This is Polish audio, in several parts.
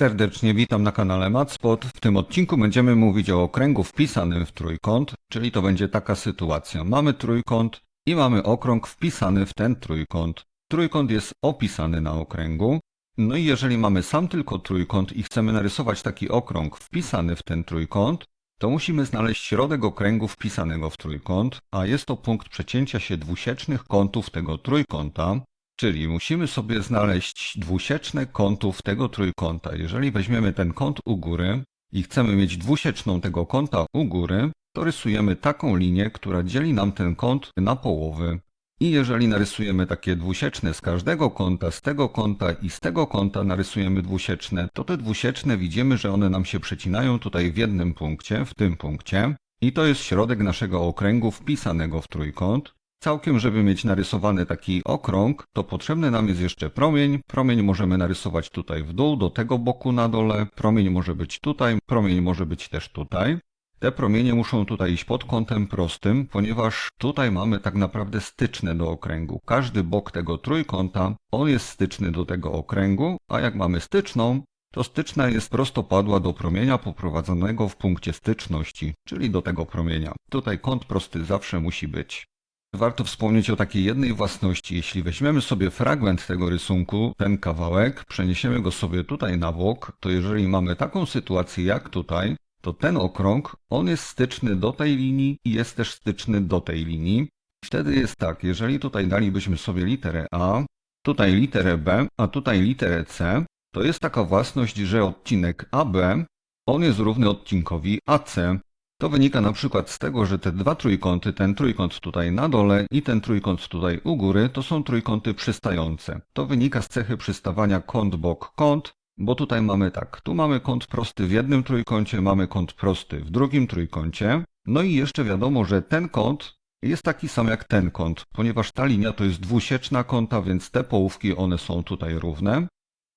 serdecznie, witam na kanale Matspot. W tym odcinku będziemy mówić o okręgu wpisanym w trójkąt, czyli to będzie taka sytuacja. Mamy trójkąt i mamy okrąg wpisany w ten trójkąt. Trójkąt jest opisany na okręgu. No i jeżeli mamy sam tylko trójkąt i chcemy narysować taki okrąg wpisany w ten trójkąt, to musimy znaleźć środek okręgu wpisanego w trójkąt, a jest to punkt przecięcia się dwusiecznych kątów tego trójkąta, czyli musimy sobie znaleźć dwusieczne kątów tego trójkąta. Jeżeli weźmiemy ten kąt u góry i chcemy mieć dwusieczną tego kąta u góry, to rysujemy taką linię, która dzieli nam ten kąt na połowy. I jeżeli narysujemy takie dwusieczne z każdego kąta, z tego kąta i z tego kąta narysujemy dwusieczne, to te dwusieczne widzimy, że one nam się przecinają tutaj w jednym punkcie, w tym punkcie. I to jest środek naszego okręgu wpisanego w trójkąt. Całkiem, żeby mieć narysowany taki okrąg, to potrzebny nam jest jeszcze promień. Promień możemy narysować tutaj w dół, do tego boku na dole. Promień może być tutaj, promień może być też tutaj. Te promienie muszą tutaj iść pod kątem prostym, ponieważ tutaj mamy tak naprawdę styczne do okręgu. Każdy bok tego trójkąta, on jest styczny do tego okręgu, a jak mamy styczną, to styczna jest prostopadła do promienia poprowadzonego w punkcie styczności, czyli do tego promienia. Tutaj kąt prosty zawsze musi być. Warto wspomnieć o takiej jednej własności. Jeśli weźmiemy sobie fragment tego rysunku, ten kawałek, przeniesiemy go sobie tutaj na bok, to jeżeli mamy taką sytuację jak tutaj, to ten okrąg, on jest styczny do tej linii i jest też styczny do tej linii. Wtedy jest tak, jeżeli tutaj dalibyśmy sobie literę A, tutaj literę B, a tutaj literę C, to jest taka własność, że odcinek AB, on jest równy odcinkowi AC. To wynika na przykład z tego, że te dwa trójkąty, ten trójkąt tutaj na dole i ten trójkąt tutaj u góry, to są trójkąty przystające. To wynika z cechy przystawania kąt bok kąt, bo tutaj mamy tak, tu mamy kąt prosty w jednym trójkącie, mamy kąt prosty w drugim trójkącie. No i jeszcze wiadomo, że ten kąt jest taki sam jak ten kąt, ponieważ ta linia to jest dwusieczna kąta, więc te połówki one są tutaj równe.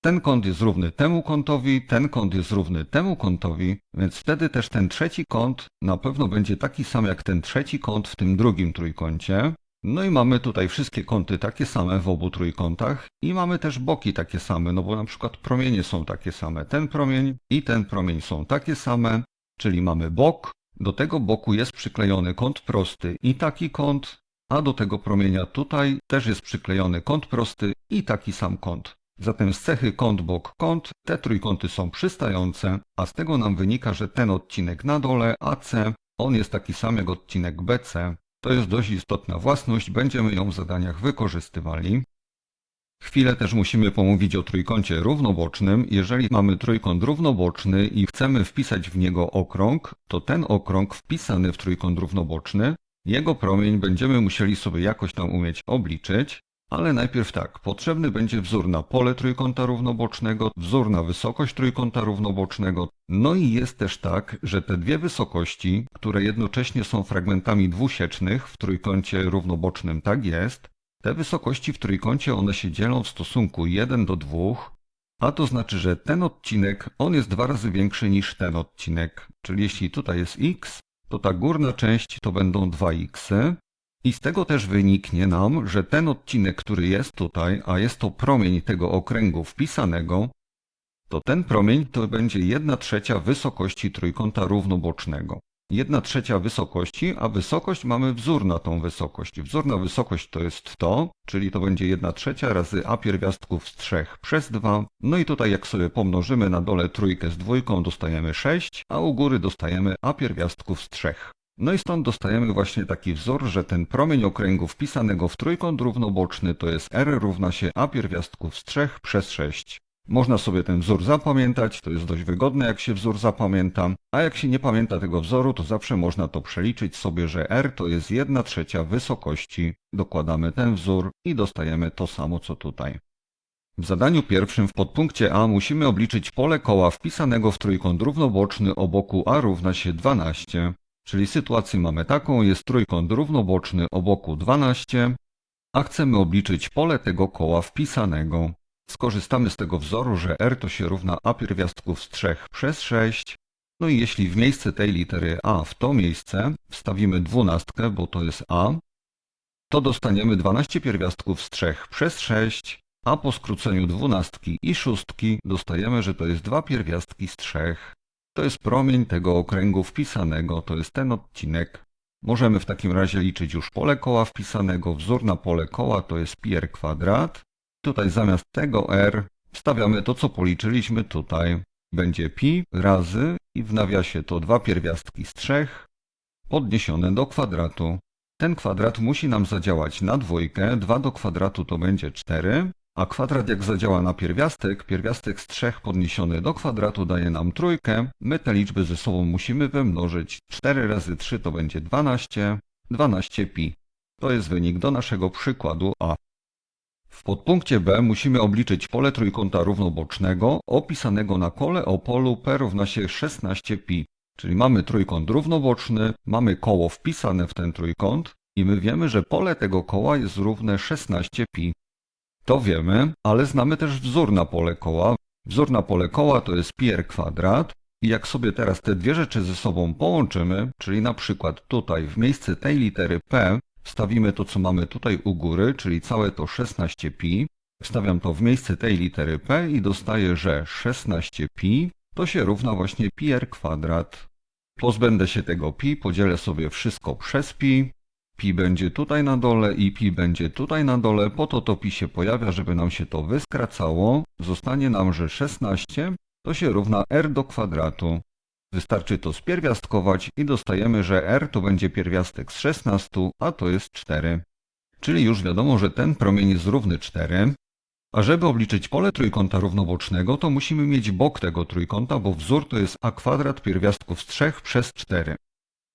Ten kąt jest równy temu kątowi, ten kąt jest równy temu kątowi, więc wtedy też ten trzeci kąt na pewno będzie taki sam jak ten trzeci kąt w tym drugim trójkącie. No i mamy tutaj wszystkie kąty takie same w obu trójkątach i mamy też boki takie same, no bo na przykład promienie są takie same. Ten promień i ten promień są takie same, czyli mamy bok. Do tego boku jest przyklejony kąt prosty i taki kąt, a do tego promienia tutaj też jest przyklejony kąt prosty i taki sam kąt. Zatem z cechy kąt bok kąt te trójkąty są przystające, a z tego nam wynika, że ten odcinek na dole AC on jest taki sam jak odcinek BC. To jest dość istotna własność, będziemy ją w zadaniach wykorzystywali. Chwilę też musimy pomówić o trójkącie równobocznym. Jeżeli mamy trójkąt równoboczny i chcemy wpisać w niego okrąg, to ten okrąg wpisany w trójkąt równoboczny, jego promień będziemy musieli sobie jakoś tam umieć obliczyć. Ale najpierw tak, potrzebny będzie wzór na pole trójkąta równobocznego, wzór na wysokość trójkąta równobocznego. No i jest też tak, że te dwie wysokości, które jednocześnie są fragmentami dwusiecznych w trójkącie równobocznym, tak jest, te wysokości w trójkącie one się dzielą w stosunku 1 do 2, a to znaczy, że ten odcinek on jest dwa razy większy niż ten odcinek. Czyli jeśli tutaj jest x, to ta górna część to będą 2x, i z tego też wyniknie nam, że ten odcinek, który jest tutaj, a jest to promień tego okręgu wpisanego, to ten promień to będzie 1 trzecia wysokości trójkąta równobocznego. 1 trzecia wysokości, a wysokość mamy wzór na tą wysokość. Wzór na wysokość to jest to, czyli to będzie 1 trzecia razy a pierwiastków z 3 przez 2. No i tutaj jak sobie pomnożymy na dole trójkę z dwójką dostajemy 6, a u góry dostajemy a pierwiastków z 3. No i stąd dostajemy właśnie taki wzór, że ten promień okręgu wpisanego w trójkąt równoboczny to jest r równa się a pierwiastków z 3 przez 6. Można sobie ten wzór zapamiętać, to jest dość wygodne jak się wzór zapamięta, a jak się nie pamięta tego wzoru, to zawsze można to przeliczyć sobie, że r to jest 1 trzecia wysokości. Dokładamy ten wzór i dostajemy to samo co tutaj. W zadaniu pierwszym w podpunkcie A musimy obliczyć pole koła wpisanego w trójkąt równoboczny o boku A równa się 12. Czyli sytuację mamy taką, jest trójkąt równoboczny o boku 12, a chcemy obliczyć pole tego koła wpisanego. Skorzystamy z tego wzoru, że r to się równa a pierwiastków z 3 przez 6. No i jeśli w miejsce tej litery a w to miejsce wstawimy dwunastkę, bo to jest a, to dostaniemy 12 pierwiastków z 3 przez 6, a po skróceniu dwunastki i szóstki dostajemy, że to jest dwa pierwiastki z trzech. To jest promień tego okręgu wpisanego, to jest ten odcinek. Możemy w takim razie liczyć już pole koła wpisanego. Wzór na pole koła to jest pi r kwadrat. Tutaj zamiast tego r wstawiamy to, co policzyliśmy tutaj. Będzie pi razy i w nawiasie to dwa pierwiastki z trzech podniesione do kwadratu. Ten kwadrat musi nam zadziałać na dwójkę, 2 do kwadratu to będzie 4, a kwadrat jak zadziała na pierwiastek, pierwiastek z 3 podniesiony do kwadratu daje nam trójkę, my te liczby ze sobą musimy wymnożyć, 4 razy 3 to będzie 12, 12 pi. To jest wynik do naszego przykładu A. W podpunkcie B musimy obliczyć pole trójkąta równobocznego opisanego na kole o polu P równa się 16π. Czyli mamy trójkąt równoboczny, mamy koło wpisane w ten trójkąt i my wiemy, że pole tego koła jest równe 16π. To wiemy, ale znamy też wzór na pole koła. Wzór na pole koła to jest pi r kwadrat i jak sobie teraz te dwie rzeczy ze sobą połączymy, czyli na przykład tutaj w miejsce tej litery P wstawimy to, co mamy tutaj u góry, czyli całe to 16π, wstawiam to w miejsce tej litery P i dostaję, że 16π to się równa właśnie pi r kwadrat. Pozbędę się tego pi, podzielę sobie wszystko przez pi. Pi będzie tutaj na dole i pi będzie tutaj na dole, po to to pi się pojawia, żeby nam się to wyskracało. Zostanie nam, że 16 to się równa r do kwadratu. Wystarczy to spierwiastkować i dostajemy, że r to będzie pierwiastek z 16, a to jest 4. Czyli już wiadomo, że ten promień jest równy 4. A żeby obliczyć pole trójkąta równobocznego, to musimy mieć bok tego trójkąta, bo wzór to jest a kwadrat pierwiastków z 3 przez 4.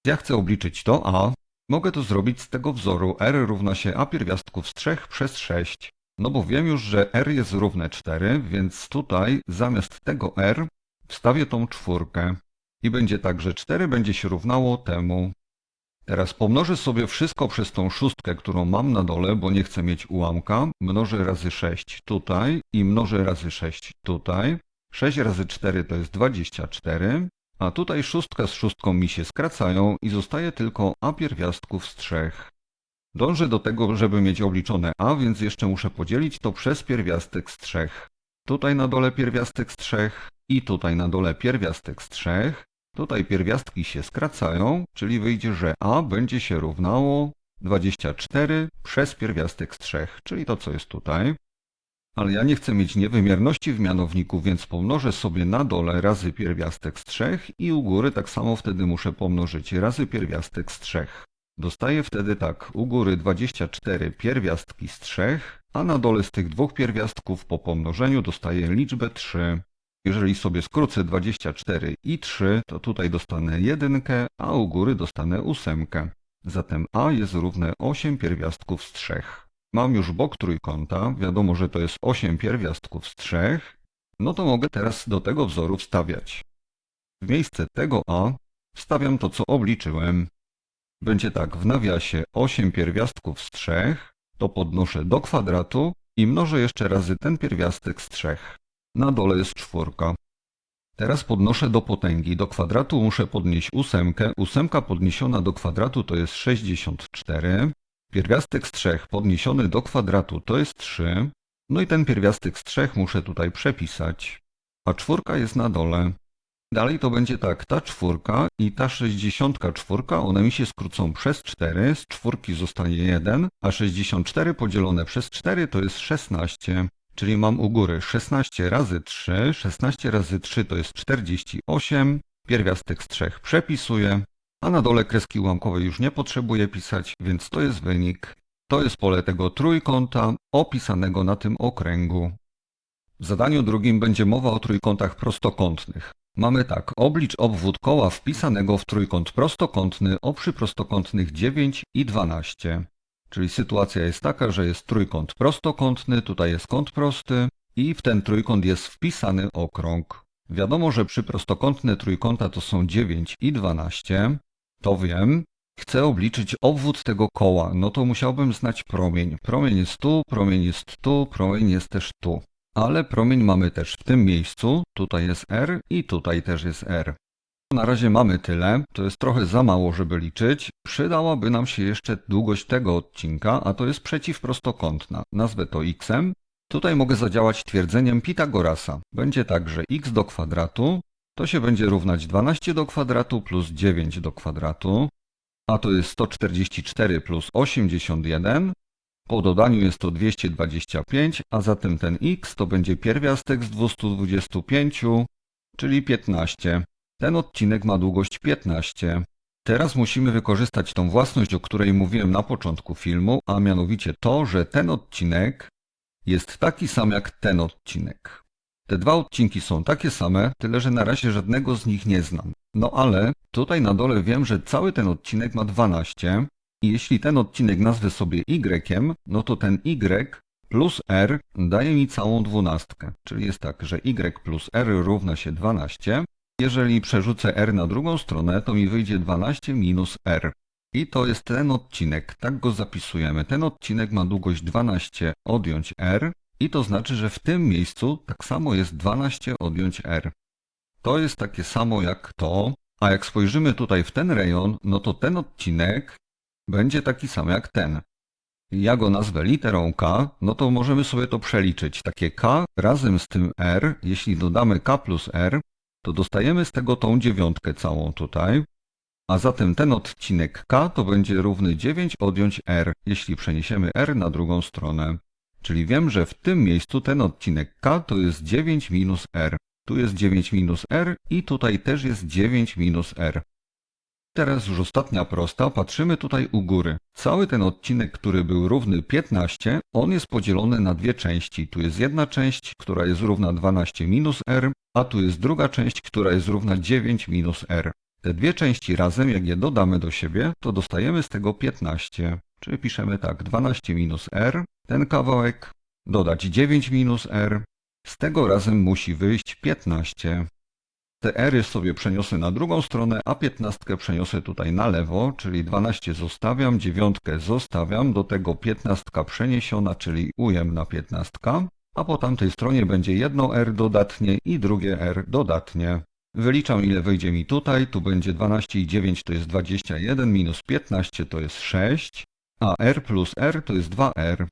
Ja chcę obliczyć to a. Mogę to zrobić z tego wzoru r równa się a pierwiastków z 3 przez 6. No bo wiem już, że r jest równe 4, więc tutaj zamiast tego r wstawię tą czwórkę. I będzie tak, że 4 będzie się równało temu. Teraz pomnożę sobie wszystko przez tą szóstkę, którą mam na dole, bo nie chcę mieć ułamka. Mnożę razy 6 tutaj i mnożę razy 6 tutaj. 6 razy 4 to jest 24, a tutaj szóstka z szóstką mi się skracają i zostaje tylko a pierwiastków z 3. Dążę do tego, żeby mieć obliczone a, więc jeszcze muszę podzielić to przez pierwiastek z 3. Tutaj na dole pierwiastek z 3 i tutaj na dole pierwiastek z 3. Tutaj pierwiastki się skracają, czyli wyjdzie, że a będzie się równało 24 przez pierwiastek z 3, czyli to, co jest tutaj. Ale ja nie chcę mieć niewymierności w mianowniku, więc pomnożę sobie na dole razy pierwiastek z 3 i u góry tak samo wtedy muszę pomnożyć razy pierwiastek z 3. Dostaję wtedy tak, u góry 24 pierwiastki z 3, a na dole z tych dwóch pierwiastków po pomnożeniu dostaję liczbę 3. Jeżeli sobie skrócę 24 i 3, to tutaj dostanę jedynkę, a u góry dostanę ósemkę. Zatem a jest równe 8 pierwiastków z 3. Mam już bok trójkąta, wiadomo, że to jest 8 pierwiastków z 3. No to mogę teraz do tego wzoru wstawiać. W miejsce tego a wstawiam to, co obliczyłem. Będzie tak, w nawiasie 8 pierwiastków z 3, to podnoszę do kwadratu i mnożę jeszcze razy ten pierwiastek z 3. Na dole jest czwórka. Teraz podnoszę do potęgi. Do kwadratu muszę podnieść ósemkę. Ósemka podniesiona do kwadratu to jest 64. Pierwiastek z 3 podniesiony do kwadratu to jest 3. No i ten pierwiastek z 3 muszę tutaj przepisać. A czwórka jest na dole. Dalej to będzie tak, ta czwórka i ta 64, one mi się skrócą przez 4, z czwórki zostanie 1, a 64 podzielone przez 4 to jest 16. Czyli mam u góry 16 razy 3, 16 razy 3 to jest 48, pierwiastek z 3 przepisuję, a na dole kreski ułamkowej już nie potrzebuję pisać, więc to jest wynik. To jest pole tego trójkąta opisanego na tym okręgu. W zadaniu drugim będzie mowa o trójkątach prostokątnych. Mamy tak, oblicz obwód koła wpisanego w trójkąt prostokątny o przyprostokątnych 9 i 12. Czyli sytuacja jest taka, że jest trójkąt prostokątny, tutaj jest kąt prosty i w ten trójkąt jest wpisany okrąg. Wiadomo, że przyprostokątne trójkąta to są 9 i 12. To wiem. Chcę obliczyć obwód tego koła, no to musiałbym znać promień. Promień jest tu, promień jest tu, promień jest też tu. Ale promień mamy też w tym miejscu, tutaj jest R i tutaj też jest R. Na razie mamy tyle, to jest trochę za mało, żeby liczyć. Przydałaby nam się jeszcze długość tego odcinka, a to jest przeciwprostokątna. Nazwę to x, Tutaj mogę zadziałać twierdzeniem Pitagorasa. Będzie tak, że x do kwadratu to się będzie równać 12 do kwadratu plus 9 do kwadratu, a to jest 144 plus 81. Po dodaniu jest to 225, a zatem ten x to będzie pierwiastek z 225, czyli 15. Ten odcinek ma długość 15. Teraz musimy wykorzystać tą własność, o której mówiłem na początku filmu, a mianowicie to, że ten odcinek jest taki sam jak ten odcinek. Te dwa odcinki są takie same, tyle że na razie żadnego z nich nie znam. No ale tutaj na dole wiem, że cały ten odcinek ma 12 i jeśli ten odcinek nazwę sobie y, no to ten y plus r daje mi całą dwunastkę. Czyli jest tak, że y plus r równa się 12. Jeżeli przerzucę r na drugą stronę, to mi wyjdzie 12 minus r. I to jest ten odcinek, tak go zapisujemy. Ten odcinek ma długość 12 odjąć r i to znaczy, że w tym miejscu tak samo jest 12 odjąć r. To jest takie samo jak to, a jak spojrzymy tutaj w ten rejon, no to ten odcinek będzie taki sam jak ten. Ja go nazwę literą K, no to możemy sobie to przeliczyć. Takie K razem z tym R, jeśli dodamy K plus R, to dostajemy z tego tą dziewiątkę całą tutaj. A zatem ten odcinek K to będzie równy 9 odjąć R, jeśli przeniesiemy R na drugą stronę. Czyli wiem, że w tym miejscu ten odcinek K to jest 9 minus R. Tu jest 9 minus R i tutaj też jest 9 minus R. Teraz już ostatnia prosta, patrzymy tutaj u góry. Cały ten odcinek, który był równy 15, on jest podzielony na dwie części. Tu jest jedna część, która jest równa 12 minus r, a tu jest druga część, która jest równa 9 minus r. Te dwie części razem, jak je dodamy do siebie, to dostajemy z tego 15. Czyli piszemy tak, 12 minus r, ten kawałek, dodać 9 minus r, z tego razem musi wyjść 15. Te ery sobie przeniosę na drugą stronę, a 15 przeniosę tutaj na lewo, czyli 12 zostawiam, 9 zostawiam, do tego 15 przeniesiona, czyli ujemna 15, a po tamtej stronie będzie jedno r dodatnie i drugie r dodatnie. Wyliczam ile wyjdzie mi tutaj, tu będzie 12 i 9 to jest 21, minus 15 to jest 6, a r plus r to jest 2r.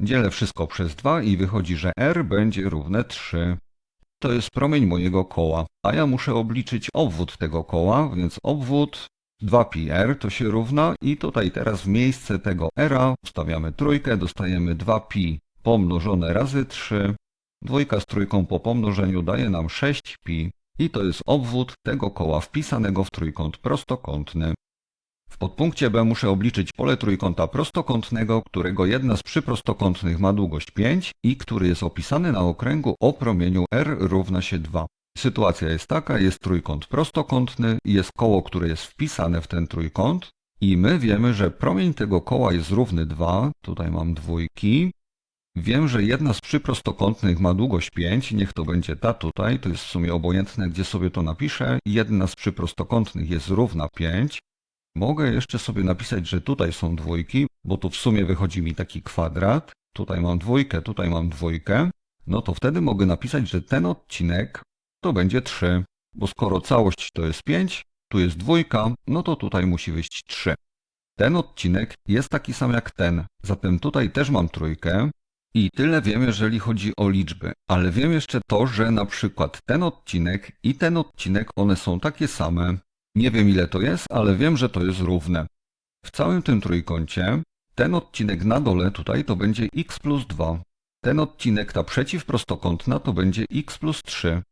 Dzielę wszystko przez 2 i wychodzi, że r będzie równe 3. To jest promień mojego koła, a ja muszę obliczyć obwód tego koła, więc obwód 2πr to się równa i tutaj teraz w miejsce tego r wstawiamy trójkę, dostajemy 2pi pomnożone razy 3. Dwójka z trójką po pomnożeniu daje nam 6pi i to jest obwód tego koła wpisanego w trójkąt prostokątny. W podpunkcie B muszę obliczyć pole trójkąta prostokątnego, którego jedna z przyprostokątnych ma długość 5 i który jest opisany na okręgu o promieniu r równa się 2. Sytuacja jest taka, jest trójkąt prostokątny, jest koło, które jest wpisane w ten trójkąt i my wiemy, że promień tego koła jest równy 2, tutaj mam dwójki. Wiem, że jedna z przyprostokątnych ma długość 5, niech to będzie ta tutaj, to jest w sumie obojętne, gdzie sobie to napiszę. Jedna z przyprostokątnych jest równa 5. Mogę jeszcze sobie napisać, że tutaj są dwójki, bo tu w sumie wychodzi mi taki kwadrat. Tutaj mam dwójkę, tutaj mam dwójkę. No to wtedy mogę napisać, że ten odcinek to będzie 3. Bo skoro całość to jest 5, tu jest dwójka, no to tutaj musi wyjść 3. Ten odcinek jest taki sam jak ten, zatem tutaj też mam trójkę. I tyle wiem, jeżeli chodzi o liczby, ale wiem jeszcze to, że na przykład ten odcinek i ten odcinek one są takie same, nie wiem ile to jest, ale wiem, że to jest równe. W całym tym trójkącie ten odcinek na dole tutaj to będzie x plus 2. Ten odcinek, ta przeciwprostokątna to będzie x plus 3.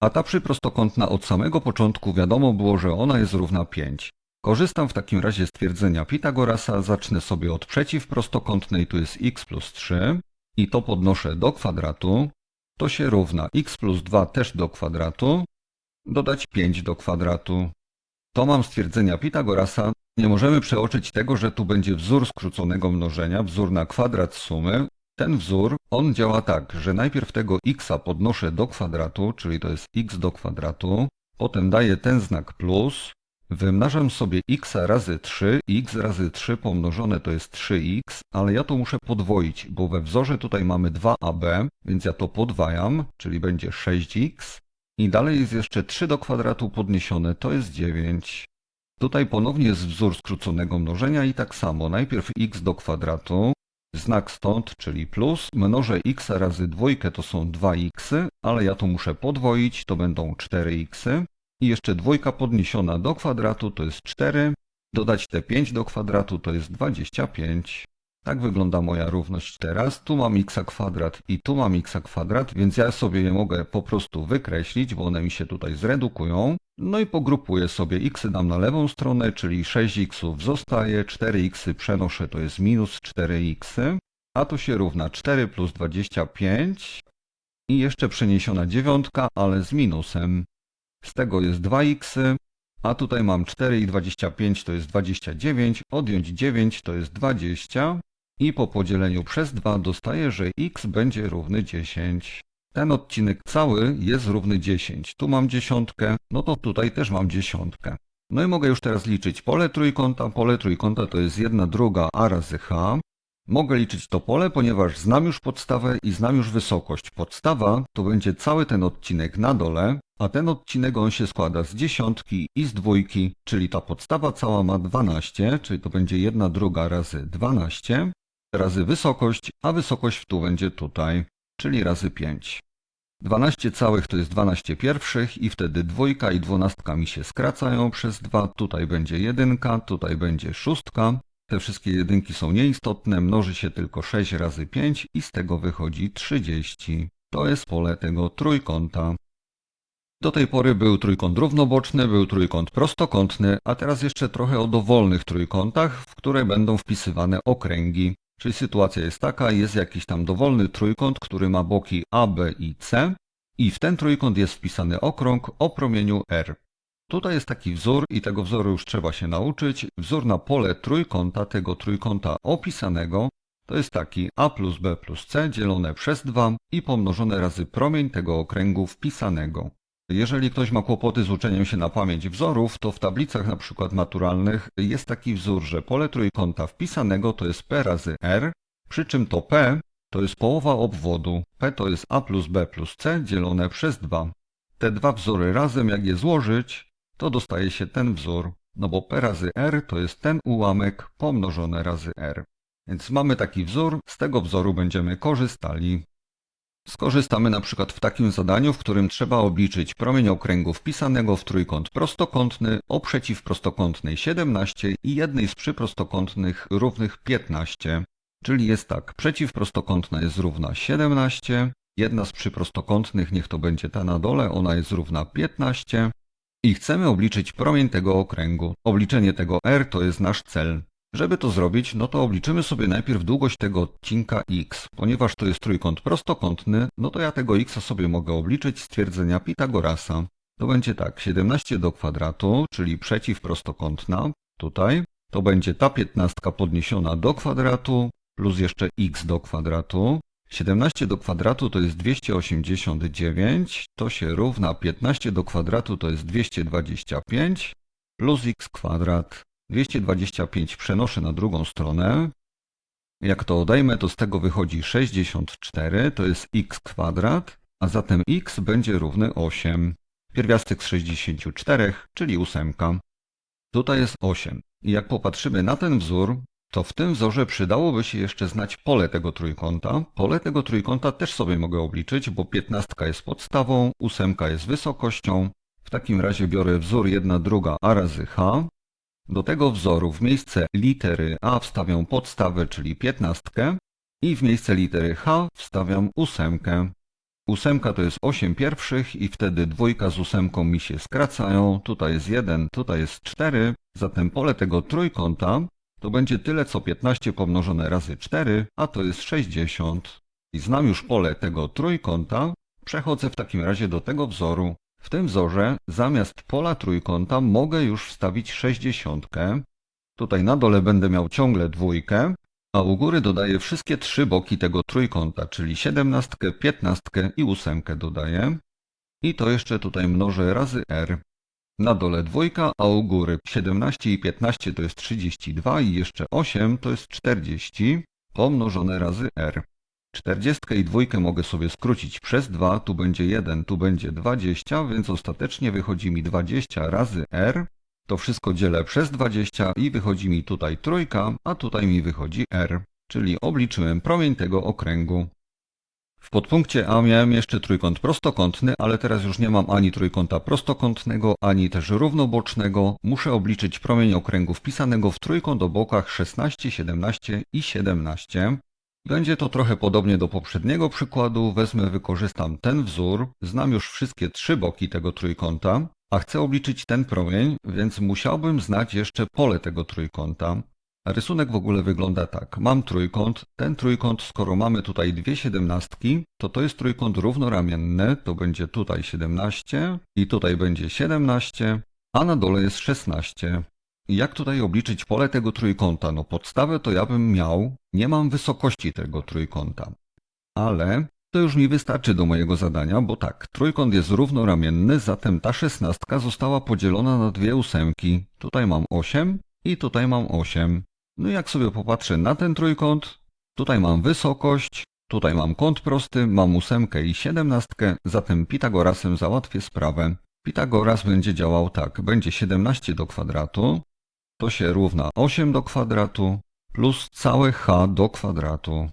A ta przyprostokątna od samego początku wiadomo było, że ona jest równa 5. Korzystam w takim razie z twierdzenia Pitagorasa, zacznę sobie od przeciwprostokątnej, tu jest x plus 3 i to podnoszę do kwadratu. To się równa x plus 2 też do kwadratu, dodać 5 do kwadratu. To mam stwierdzenia Pitagorasa. Nie możemy przeoczyć tego, że tu będzie wzór skróconego mnożenia, wzór na kwadrat sumy. Ten wzór, on działa tak, że najpierw tego x podnoszę do kwadratu, czyli to jest x do kwadratu, potem daję ten znak plus, wymnażam sobie x razy 3, x razy 3 pomnożone to jest 3x, ale ja to muszę podwoić, bo we wzorze tutaj mamy 2ab, więc ja to podwajam, czyli będzie 6x, i dalej jest jeszcze 3 do kwadratu podniesione, to jest 9. Tutaj ponownie jest wzór skróconego mnożenia i tak samo. Najpierw x do kwadratu, znak stąd, czyli plus, mnożę x razy dwójkę to są 2x, ale ja to muszę podwoić, to będą 4x. I jeszcze dwójka podniesiona do kwadratu to jest 4, dodać te 5 do kwadratu to jest 25. Tak wygląda moja równość teraz. Tu mam x kwadrat i tu mam x kwadrat, więc ja sobie je mogę po prostu wykreślić, bo one mi się tutaj zredukują. No i pogrupuję sobie x dam na lewą stronę, czyli 6x zostaje, 4x przenoszę, to jest minus 4x, a to się równa 4 plus 25 i jeszcze przeniesiona dziewiątka, ale z minusem. Z tego jest 2x, a tutaj mam 4 i 25 to jest 29, odjąć 9 to jest 20 i po podzieleniu przez 2 dostaję, że x będzie równy 10. Ten odcinek cały jest równy 10. Tu mam dziesiątkę, no to tutaj też mam dziesiątkę. No i mogę już teraz liczyć pole trójkąta. Pole trójkąta to jest 1 druga a razy h. Mogę liczyć to pole, ponieważ znam już podstawę i znam już wysokość. Podstawa to będzie cały ten odcinek na dole, a ten odcinek on się składa z dziesiątki i z dwójki, czyli ta podstawa cała ma 12, czyli to będzie 1 druga razy 12 razy wysokość, a wysokość tu będzie tutaj, czyli razy 5. 12 całych to jest 12 pierwszych i wtedy dwójka i dwunastka mi się skracają przez 2. Tutaj będzie jedynka, tutaj będzie szóstka. Te wszystkie jedynki są nieistotne, mnoży się tylko 6 razy 5 i z tego wychodzi 30. To jest pole tego trójkąta. Do tej pory był trójkąt równoboczny, był trójkąt prostokątny, a teraz jeszcze trochę o dowolnych trójkątach, w które będą wpisywane okręgi. Czyli sytuacja jest taka, jest jakiś tam dowolny trójkąt, który ma boki A, B i C i w ten trójkąt jest wpisany okrąg o promieniu R. Tutaj jest taki wzór i tego wzoru już trzeba się nauczyć. Wzór na pole trójkąta, tego trójkąta opisanego, to jest taki A plus B plus C dzielone przez 2 i pomnożone razy promień tego okręgu wpisanego. Jeżeli ktoś ma kłopoty z uczeniem się na pamięć wzorów, to w tablicach na przykład maturalnych jest taki wzór, że pole trójkąta wpisanego to jest P razy R, przy czym to P to jest połowa obwodu. P to jest A plus B plus C dzielone przez 2. Te dwa wzory razem, jak je złożyć, to dostaje się ten wzór, no bo P razy R to jest ten ułamek pomnożone razy R. Więc mamy taki wzór, z tego wzoru będziemy korzystali. Skorzystamy na przykład w takim zadaniu, w którym trzeba obliczyć promień okręgu wpisanego w trójkąt prostokątny o przeciwprostokątnej 17 i jednej z przyprostokątnych równych 15. Czyli jest tak, przeciwprostokątna jest równa 17, jedna z przyprostokątnych, niech to będzie ta na dole, ona jest równa 15 i chcemy obliczyć promień tego okręgu. Obliczenie tego r to jest nasz cel. Żeby to zrobić, no to obliczymy sobie najpierw długość tego odcinka x. Ponieważ to jest trójkąt prostokątny, no to ja tego x sobie mogę obliczyć z twierdzenia Pitagorasa. To będzie tak, 17 do kwadratu, czyli przeciwprostokątna, tutaj. To będzie ta piętnastka podniesiona do kwadratu, plus jeszcze x do kwadratu. 17 do kwadratu to jest 289, to się równa 15 do kwadratu to jest 225, plus x kwadrat. 225 przenoszę na drugą stronę. Jak to odejmę, to z tego wychodzi 64, to jest x kwadrat, a zatem x będzie równy 8. Pierwiastek z 64, czyli ósemka. Tutaj jest 8. I jak popatrzymy na ten wzór, to w tym wzorze przydałoby się jeszcze znać pole tego trójkąta. Pole tego trójkąta też sobie mogę obliczyć, bo 15 jest podstawą, ósemka jest wysokością. W takim razie biorę wzór 1 druga a razy h do tego wzoru w miejsce litery A wstawiam podstawę, czyli piętnastkę i w miejsce litery H wstawiam ósemkę. Ósemka to jest 8 pierwszych i wtedy dwójka z ósemką mi się skracają. Tutaj jest 1, tutaj jest 4. Zatem pole tego trójkąta to będzie tyle co 15 pomnożone razy 4, a to jest 60. I znam już pole tego trójkąta. Przechodzę w takim razie do tego wzoru. W tym wzorze zamiast pola trójkąta mogę już wstawić 60. Tutaj na dole będę miał ciągle dwójkę, a u góry dodaję wszystkie trzy boki tego trójkąta, czyli 17, 15 i 8 dodaję. I to jeszcze tutaj mnożę razy r. Na dole dwójka, a u góry 17 i 15 to jest 32 i jeszcze 8 to jest 40 pomnożone razy r. 40 i dwójkę mogę sobie skrócić przez 2, tu będzie 1, tu będzie 20, więc ostatecznie wychodzi mi 20 razy r. To wszystko dzielę przez 20 i wychodzi mi tutaj trójka, a tutaj mi wychodzi r. czyli obliczyłem promień tego okręgu. W podpunkcie A miałem jeszcze trójkąt prostokątny, ale teraz już nie mam ani trójkąta prostokątnego, ani też równobocznego. Muszę obliczyć promień okręgu wpisanego w trójkąt o bokach 16, 17 i 17. Będzie to trochę podobnie do poprzedniego przykładu. Wezmę, wykorzystam ten wzór. Znam już wszystkie trzy boki tego trójkąta, a chcę obliczyć ten promień, więc musiałbym znać jeszcze pole tego trójkąta. Rysunek w ogóle wygląda tak. Mam trójkąt. Ten trójkąt, skoro mamy tutaj dwie siedemnastki, to to jest trójkąt równoramienny. To będzie tutaj 17 i tutaj będzie 17, a na dole jest 16. Jak tutaj obliczyć pole tego trójkąta? No podstawę to ja bym miał. Nie mam wysokości tego trójkąta. Ale to już mi wystarczy do mojego zadania, bo tak, trójkąt jest równoramienny, zatem ta szesnastka została podzielona na dwie ósemki. Tutaj mam 8 i tutaj mam 8. No i jak sobie popatrzę na ten trójkąt, tutaj mam wysokość, tutaj mam kąt prosty, mam ósemkę i siedemnastkę, zatem Pitagorasem załatwię sprawę. Pitagoras będzie działał tak, będzie 17 do kwadratu, to się równa 8 do kwadratu plus całe h do kwadratu.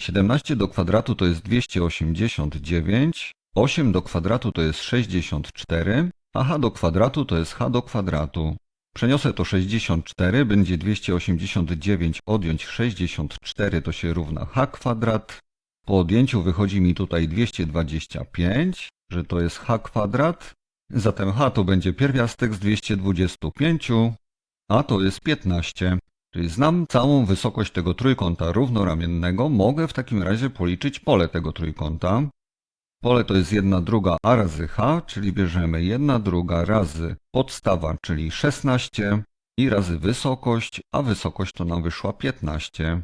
17 do kwadratu to jest 289, 8 do kwadratu to jest 64, a h do kwadratu to jest h do kwadratu. Przeniosę to 64, będzie 289 odjąć 64 to się równa h kwadrat. Po odjęciu wychodzi mi tutaj 225, że to jest h kwadrat. Zatem h to będzie pierwiastek z 225, a to jest 15. Czyli znam całą wysokość tego trójkąta równoramiennego, mogę w takim razie policzyć pole tego trójkąta. Pole to jest 1 druga a razy h, czyli bierzemy 1 druga razy podstawa, czyli 16 i razy wysokość, a wysokość to nam wyszła 15.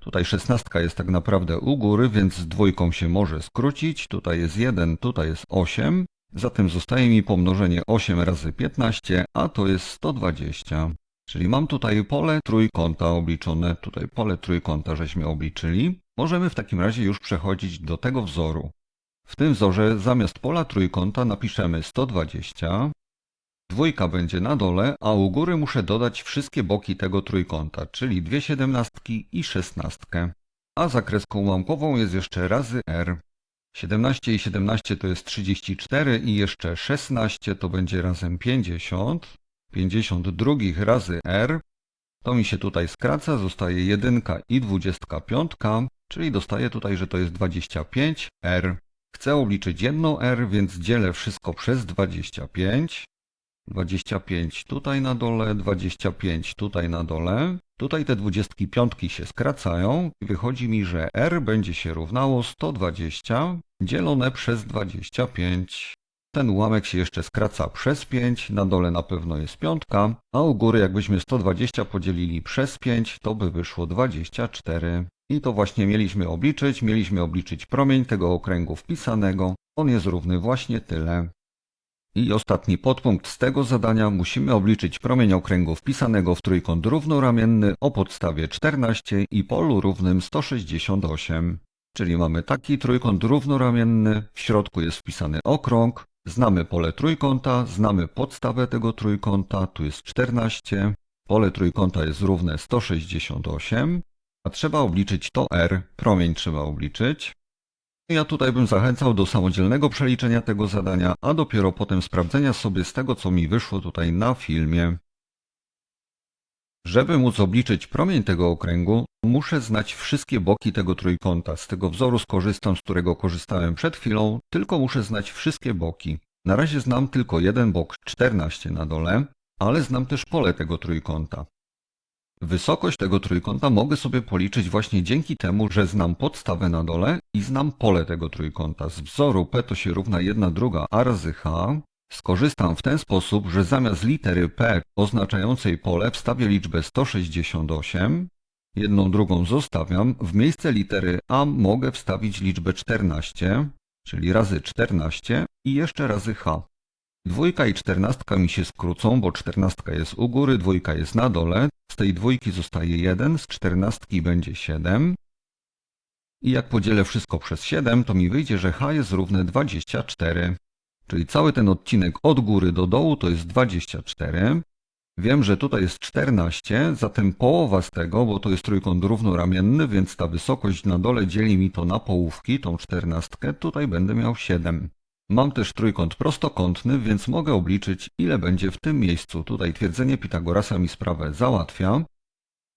Tutaj 16 jest tak naprawdę u góry, więc z dwójką się może skrócić. Tutaj jest 1, tutaj jest 8. Zatem zostaje mi pomnożenie 8 razy 15, a to jest 120. Czyli mam tutaj pole trójkąta obliczone, tutaj pole trójkąta żeśmy obliczyli. Możemy w takim razie już przechodzić do tego wzoru. W tym wzorze zamiast pola trójkąta napiszemy 120. Dwójka będzie na dole, a u góry muszę dodać wszystkie boki tego trójkąta, czyli dwie siedemnastki i szesnastkę. A za kreską jest jeszcze razy r. 17 i 17 to jest 34 i jeszcze 16 to będzie razem 50. 50 drugich razy r. To mi się tutaj skraca, zostaje 1 i 25, czyli dostaję tutaj, że to jest 25 r. Chcę obliczyć jedną r, więc dzielę wszystko przez 25. 25 tutaj na dole, 25 tutaj na dole. Tutaj te 25 się skracają i wychodzi mi, że r będzie się równało 120 dzielone przez 25. Ten ułamek się jeszcze skraca przez 5, na dole na pewno jest piątka, a u góry jakbyśmy 120 podzielili przez 5, to by wyszło 24. I to właśnie mieliśmy obliczyć, mieliśmy obliczyć promień tego okręgu wpisanego. On jest równy właśnie tyle. I ostatni podpunkt. Z tego zadania musimy obliczyć promień okręgu wpisanego w trójkąt równoramienny o podstawie 14 i polu równym 168. Czyli mamy taki trójkąt równoramienny, w środku jest wpisany okrąg, znamy pole trójkąta, znamy podstawę tego trójkąta, tu jest 14, pole trójkąta jest równe 168, a trzeba obliczyć to r, promień trzeba obliczyć. Ja tutaj bym zachęcał do samodzielnego przeliczenia tego zadania, a dopiero potem sprawdzenia sobie z tego, co mi wyszło tutaj na filmie. Żeby móc obliczyć promień tego okręgu, muszę znać wszystkie boki tego trójkąta. Z tego wzoru skorzystam, z którego korzystałem przed chwilą, tylko muszę znać wszystkie boki. Na razie znam tylko jeden bok, 14 na dole, ale znam też pole tego trójkąta. Wysokość tego trójkąta mogę sobie policzyć właśnie dzięki temu, że znam podstawę na dole i znam pole tego trójkąta. Z wzoru P to się równa 1 druga a razy H. Skorzystam w ten sposób, że zamiast litery P oznaczającej pole wstawię liczbę 168. Jedną drugą zostawiam. W miejsce litery A mogę wstawić liczbę 14, czyli razy 14 i jeszcze razy H. Dwójka i czternastka mi się skrócą, bo czternastka jest u góry, dwójka jest na dole. Z tej dwójki zostaje 1, z czternastki będzie 7. I jak podzielę wszystko przez 7, to mi wyjdzie, że h jest równe 24. Czyli cały ten odcinek od góry do dołu to jest 24. Wiem, że tutaj jest 14, zatem połowa z tego, bo to jest trójkąt równoramienny, więc ta wysokość na dole dzieli mi to na połówki, tą czternastkę, tutaj będę miał 7. Mam też trójkąt prostokątny, więc mogę obliczyć, ile będzie w tym miejscu. Tutaj twierdzenie Pitagorasa mi sprawę załatwia.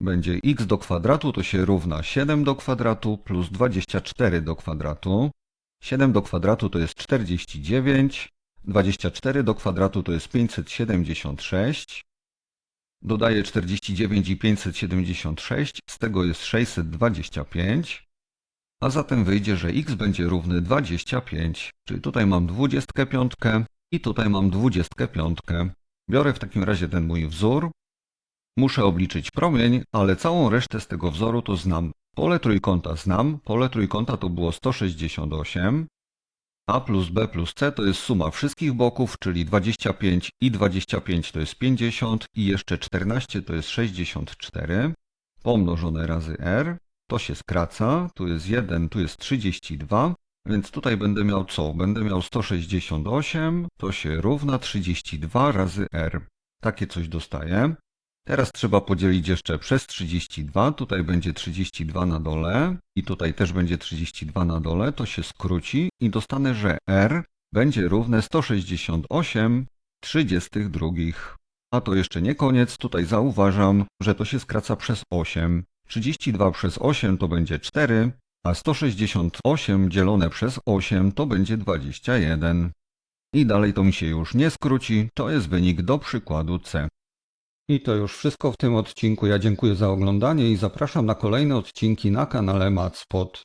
Będzie x do kwadratu to się równa 7 do kwadratu plus 24 do kwadratu. 7 do kwadratu to jest 49, 24 do kwadratu to jest 576. Dodaję 49 i 576, z tego jest 625. A zatem wyjdzie, że x będzie równy 25, czyli tutaj mam 25 i tutaj mam 25. Biorę w takim razie ten mój wzór. Muszę obliczyć promień, ale całą resztę z tego wzoru to znam. Pole trójkąta znam, pole trójkąta to było 168. A plus B plus C to jest suma wszystkich boków, czyli 25 i 25 to jest 50 i jeszcze 14 to jest 64. Pomnożone razy R to się skraca, tu jest 1, tu jest 32, więc tutaj będę miał co? Będę miał 168, to się równa 32 razy R. Takie coś dostaję. Teraz trzeba podzielić jeszcze przez 32, tutaj będzie 32 na dole i tutaj też będzie 32 na dole, to się skróci i dostanę, że R będzie równe 168 32. A to jeszcze nie koniec, tutaj zauważam, że to się skraca przez 8. 32 przez 8 to będzie 4, a 168 dzielone przez 8 to będzie 21. I dalej to mi się już nie skróci, to jest wynik do przykładu C. I to już wszystko w tym odcinku. Ja dziękuję za oglądanie i zapraszam na kolejne odcinki na kanale Matspot.